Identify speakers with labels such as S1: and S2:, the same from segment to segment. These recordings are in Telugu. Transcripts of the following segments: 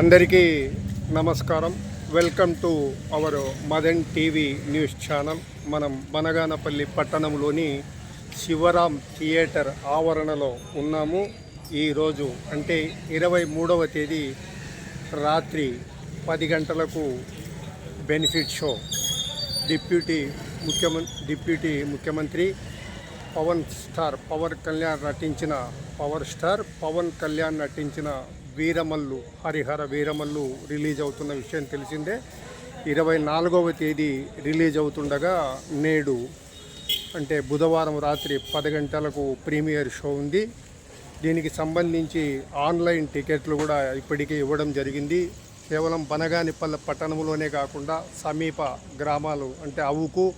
S1: అందరికీ నమస్కారం. Welcome to our Madan TV news channel. మనం బనగానపల్లి పట్టణంలోని శివరాం థియేటర్ ఆవరణలో ఉన్నాము. ఈరోజు అంటే ఇరవై మూడవ తేదీ రాత్రి పది గంటలకు బెనిఫిట్ షో. డిప్యూటీ ముఖ్యమంత్రి డిప్యూటీ ముఖ్యమంత్రి పవన్ స్టార్ పవన్ కళ్యాణ్ నటించిన పవర్ స్టార్ పవన్ కళ్యాణ్ నటించిన వీరమల్లు హరిహర వీరమల్లు రిలీజ్ అవుతున్న విషయం తెలిసిందే. ఇరవై నాలుగవ తేదీ రిలీజ్ అవుతుండగా నేడు అంటే బుధవారం రాత్రి పది గంటలకు ప్రీమియర్ షో ఉంది. దీనికి సంబంధించి ఆన్లైన్ టికెట్లు కూడా ఇప్పటికే ఇవ్వడం జరిగింది. కేవలం బనగానిపల్లె పట్టణంలోనే కాకుండా సమీప గ్రామాలు అంటే అవుకు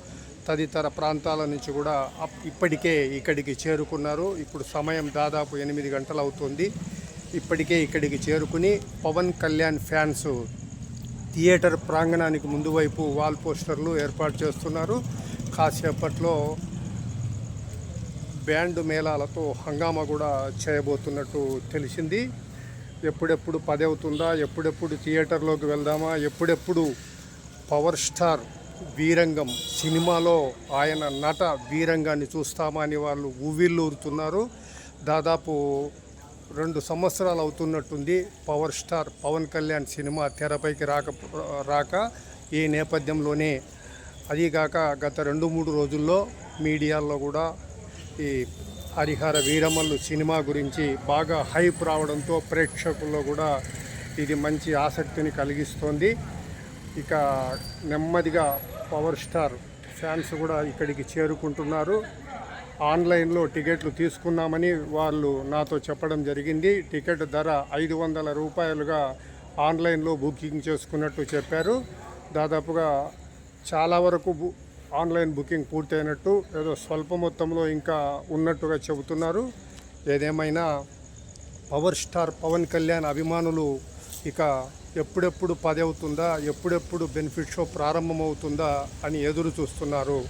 S1: తదితర ప్రాంతాల నుంచి కూడా అప్- ఇప్పటికే ఇక్కడికి చేరుకున్నారు. ఇప్పుడు సమయం దాదాపు ఎనిమిది గంటలు అవుతుంది. ఇప్పటికే ఇక్కడికి చేరుకుని పవన్ కళ్యాణ్ ఫ్యాన్స్ థియేటర్ ప్రాంగణానికి ముందు వైపు వాల్ పోస్టర్లు ఏర్పాటు చేస్తున్నారు. కాసేపట్లో బ్యాండ్ మేళాలతో హంగామా కూడా చేయబోతున్నట్టు తెలిసింది. ఎప్పుడెప్పుడు పదవుతుందా అవుతుందా ఎప్పుడెప్పుడు థియేటర్లోకి వెళ్దామా ఎప్పుడెప్పుడు పవర్ స్టార్ వీరంగం సినిమాలో ఆయన నట వీరంగాన్ని చూస్తామా అని వాళ్ళు ఊవిల్లూరుతున్నారు దాదాపు రెండు సంవత్సరాలు అవుతున్నట్టుంది power star Pawan Kalyan cinema తెరపైకి రాక రాక ఈ నేపథ్యంలోనే. అదీగాక గత రెండు మూడు రోజుల్లో మీడియాల్లో కూడా ఈ హరిహర వీరమల్లు సినిమా గురించి బాగా హైప్ రావడంతో ప్రేక్షకుల్లో కూడా ఇది మంచి ఆసక్తిని కలిగిస్తోంది. ఇక నెమ్మదిగా పవర్ స్టార్ ఫ్యాన్స్ కూడా ఇక్కడికి చేరుకుంటున్నారు. ఆన్లైన్లో టికెట్లు తీసుకున్నామని వాళ్ళు నాతో చెప్పడం జరిగింది. టికెట్ ధర ఐదు వందల రూపాయలుగా ఆన్లైన్లో బుకింగ్ చేసుకున్నట్టు చెప్పారు. దాదాపుగా చాలా వరకు బు- ఆన్లైన్ బుకింగ్ పూర్తయినట్టు ఏదో స్వల్ప మొత్తంలో ఇంకా ఉన్నట్టుగా చెబుతున్నారు. ఏదేమైనా పవర్ స్టార్ పవన్ కళ్యాణ్ అభిమానులు ఇక ఎప్పుడెప్పుడు పదవుతుందా అవుతుందా ఎప్పుడెప్పుడు బెనిఫిట్ షో ప్రారంభమవుతుందా అని ఎదురు చూస్తున్నారు.